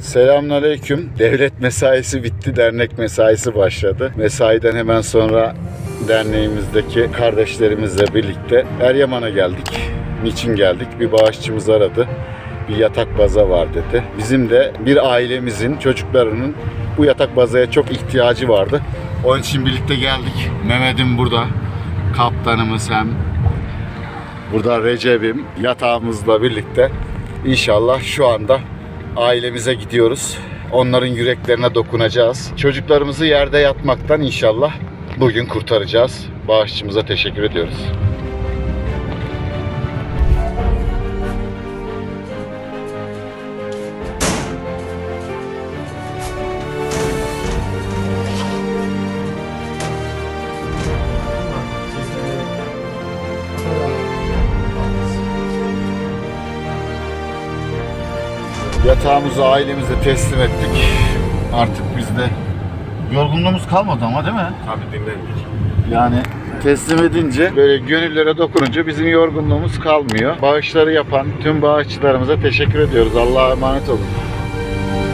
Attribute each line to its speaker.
Speaker 1: Selamünaleyküm. Devlet mesaisi bitti, dernek mesaisi başladı. Mesaiden hemen sonra derneğimizdeki kardeşlerimizle birlikte Eryaman'a geldik. Niçin geldik? Bir bağışçımız aradı. Bir yatak baza var dedi. Bizim de bir ailemizin, çocuklarının bu yatak bazaya çok ihtiyacı vardı. Onun için birlikte geldik. Mehmet'im burada. Kaptanımız hem Burada Recep'im yatağımızla birlikte inşallah şu anda ailemize gidiyoruz. Onların yüreklerine dokunacağız. Çocuklarımızı yerde yatmaktan inşallah bugün kurtaracağız. Bağışçımıza teşekkür ediyoruz. Yatağımızı ailemize teslim ettik. Artık bizde yorgunluğumuz kalmadı ama değil mi?
Speaker 2: Tabii dinlendik.
Speaker 1: Yani teslim edince böyle gönüllere dokununca bizim yorgunluğumuz kalmıyor. Bağışları yapan tüm bağışçılarımıza teşekkür ediyoruz. Allah'a emanet olun.